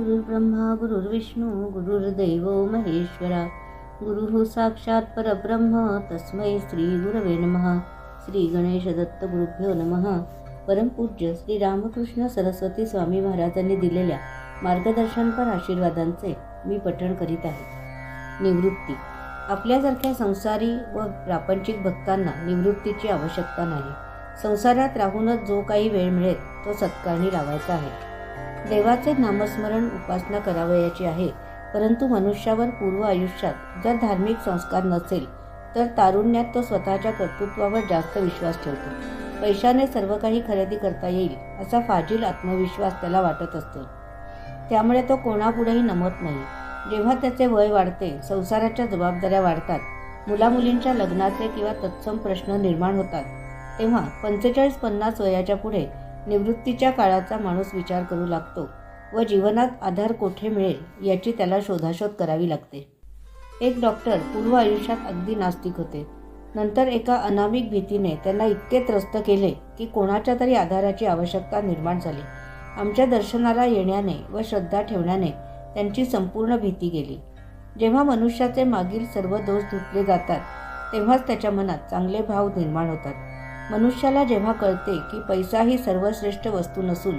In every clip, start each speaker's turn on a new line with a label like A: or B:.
A: गुरुर्ब्रह्मा गुरुर्विष्णू गुरुर्दैव महेश्वरा. गुरुः साक्षात परब्रह्म तस्मै श्री गुरवे नमः. श्री गणेश दत्त गुरुभ्यो नमः. परमपूज्य श्री रामकृष्ण सरस्वती स्वामी महाराजांनी दिलेल्या मार्गदर्शनपर आशीर्वादांचे मी पठण करीत आहे. निवृत्ती. आपल्यासारख्या संसारी व प्रापंचिक भक्तांना निवृत्तीची आवश्यकता नाही. संसारात राहूनच जो काही वेळ मिळेल तो सत्कारणी लावायचा आहे. देवाचे नामस्मरण उपासना करावयाची आहे. परंतु मनुष्यावर पूर्व आयुष्यात जर धार्मिक संस्कार नसेल तर तारुण्यात तो स्वतःच्या कर्तृत्वावर जास्त विश्वास ठेवतो. पैशाने सर्व काही खरेदी करता येईल असा फाजील आत्मविश्वास त्याला वाटत असतो. त्यामुळे तो कोणापुढेही नमत नाही. जेव्हा त्याचे वय वाढते संसाराच्या जबाबदाऱ्या वाढतात मुलामुलींच्या लग्नाचे किंवा तत्सम प्रश्न निर्माण होतात तेव्हा पंचेचाळीस पन्नास वयाच्या पुढे निवृत्तीच्या काळाचा माणूस विचार करू लागतो व जीवनात आधार कोठे मिळेल याची त्याला शोधाशोध करावी लागते. एक डॉक्टर पूर्व आयुष्यात अगदी नास्तिक होते. नंतर एका अनामिक भीतीने त्यांना इतके त्रस्त केले की कोणाच्या तरी आधाराची आवश्यकता निर्माण झाली. आमच्या दर्शनाला येण्याने व श्रद्धा ठेवण्याने त्यांची संपूर्ण भीती गेली. जेव्हा मनुष्याचे मागील सर्व दोष धुतले जातात तेव्हाच त्याच्या मनात चांगले भाव निर्माण होतात. मनुष्याला जेव्हा कळते की पैसा ही सर्वश्रेष्ठ वस्तू नसून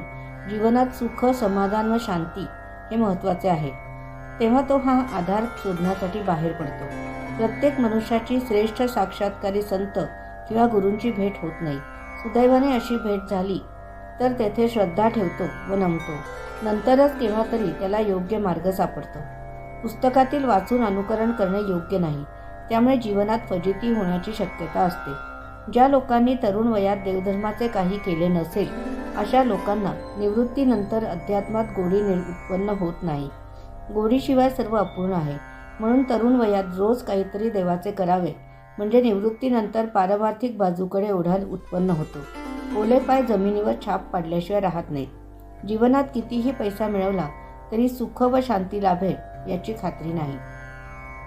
A: जीवनात सुख समाधान व शांती हे महत्त्वाचे आहे तेव्हा तो हा आधार शोधण्यासाठी बाहेर पडतो. प्रत्येक मनुष्याची श्रेष्ठ साक्षात्कारी संत किंवा गुरूंची भेट होत नाही. सुदैवाने अशी भेट झाली तर तेथे श्रद्धा ठेवतो व नमतो. नंतरच केव्हा तरी त्याला योग्य मार्ग सापडतो. पुस्तकातील वाचून अनुकरण करणे योग्य नाही. त्यामुळे जीवनात फजिती होण्याची शक्यता असते. ज्या लोकांनी तरुण वयात देवधर्माचे काही केले नसेल अशा लोकांना निवृत्तीनंतर अध्यात्मात गोडी उत्पन्न होत नाही. गोडीशिवाय सर्व अपूर्ण आहे. म्हणून तरुण वयात रोज काहीतरी देवाचे करावे म्हणजे निवृत्तीनंतर पारमार्थिक बाजूकडे ओढाल उत्पन्न होतो. ओले पाय जमिनीवर छाप पाडल्याशिवाय राहत नाहीत. जीवनात कितीही पैसा मिळवला तरी सुख व शांती लाभेल याची खात्री नाही.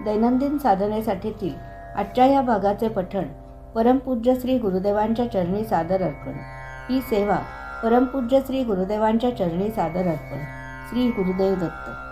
A: दैनंदिन साधनेसाठीतील आजच्या या भागाचे पठण परमपूज्य श्री गुरुदेवांच्या चरणी सादर अर्पण. ही सेवा परमपूज्य श्री गुरुदेवांच्या चरणी सादर अर्पण. श्री गुरुदेव दत्त.